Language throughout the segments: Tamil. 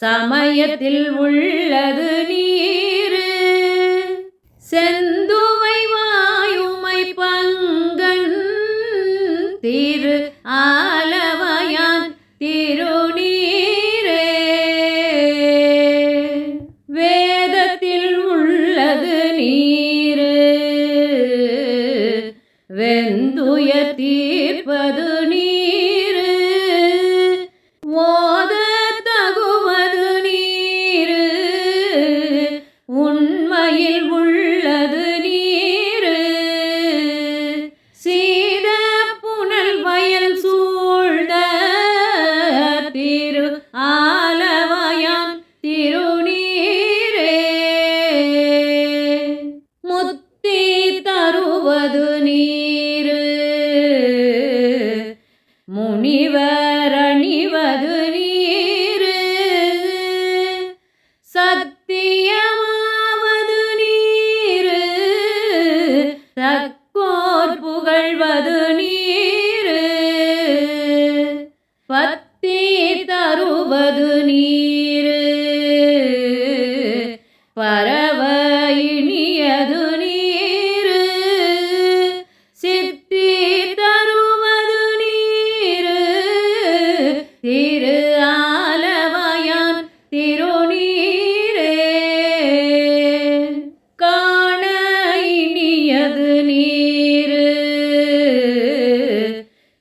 சமயத்தில் உள்ளது நீர். செந்து உன்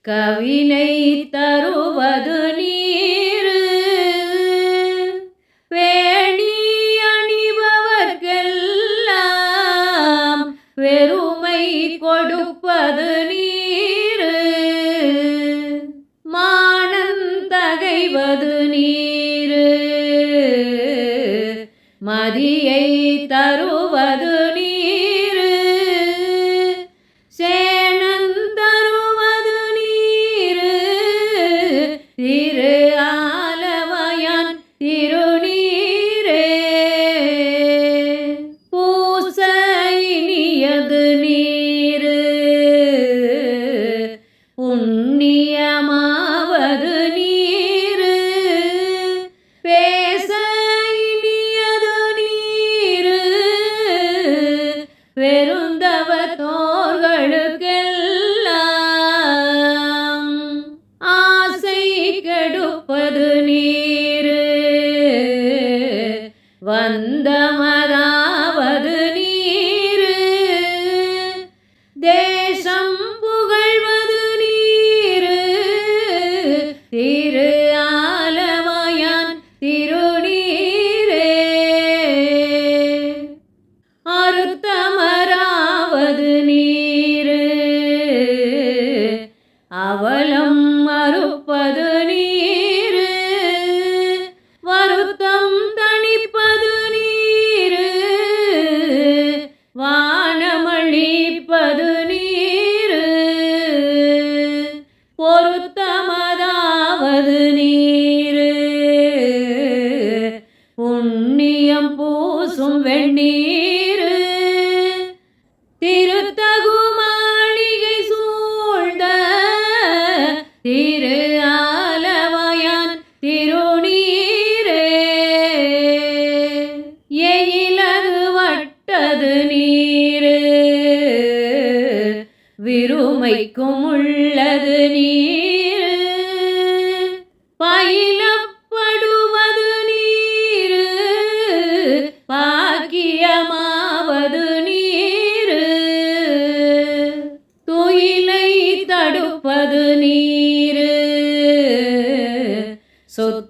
கவினை தருவது நீர். வேணி அணிபவர்க்கெல்லாம் வெறுமை கொடுப்பது நீர். மானம் நீர் வந்தமரா பயிர்க்கும் உள்ளது நீர். பயிலப்படுவது நீர். பாக்கியமாவது நீர். தொயிலை தடுப்பது நீர். சொத்து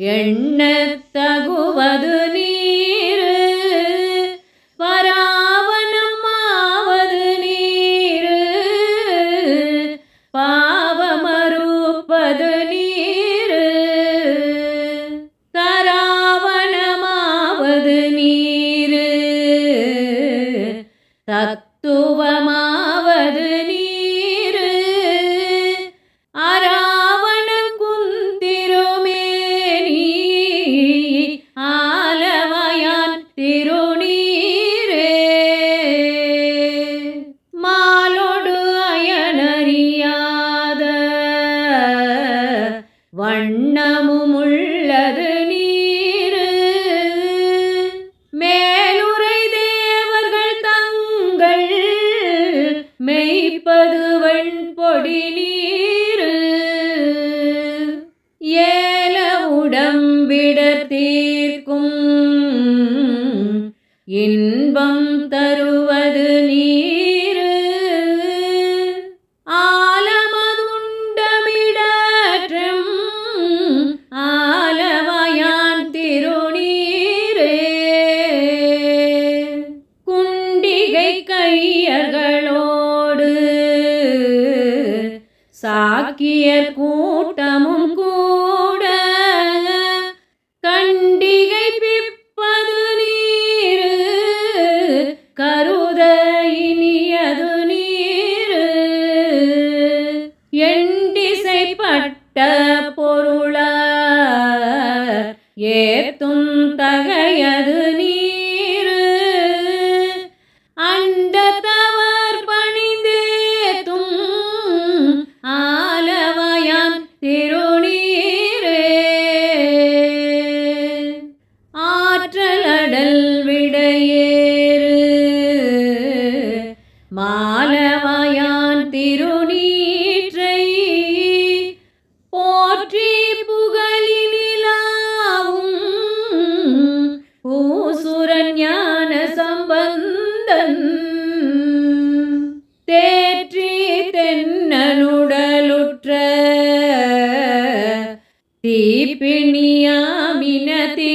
எண்ண para சாக்கியர் கூட்டமும் கூட போற்றி புகழினிலாவும் ஊசுரன் ஞான சம்பந்தன் தேற்றி தென்னலுடலுற்ற தீப்பிணியாமின தீ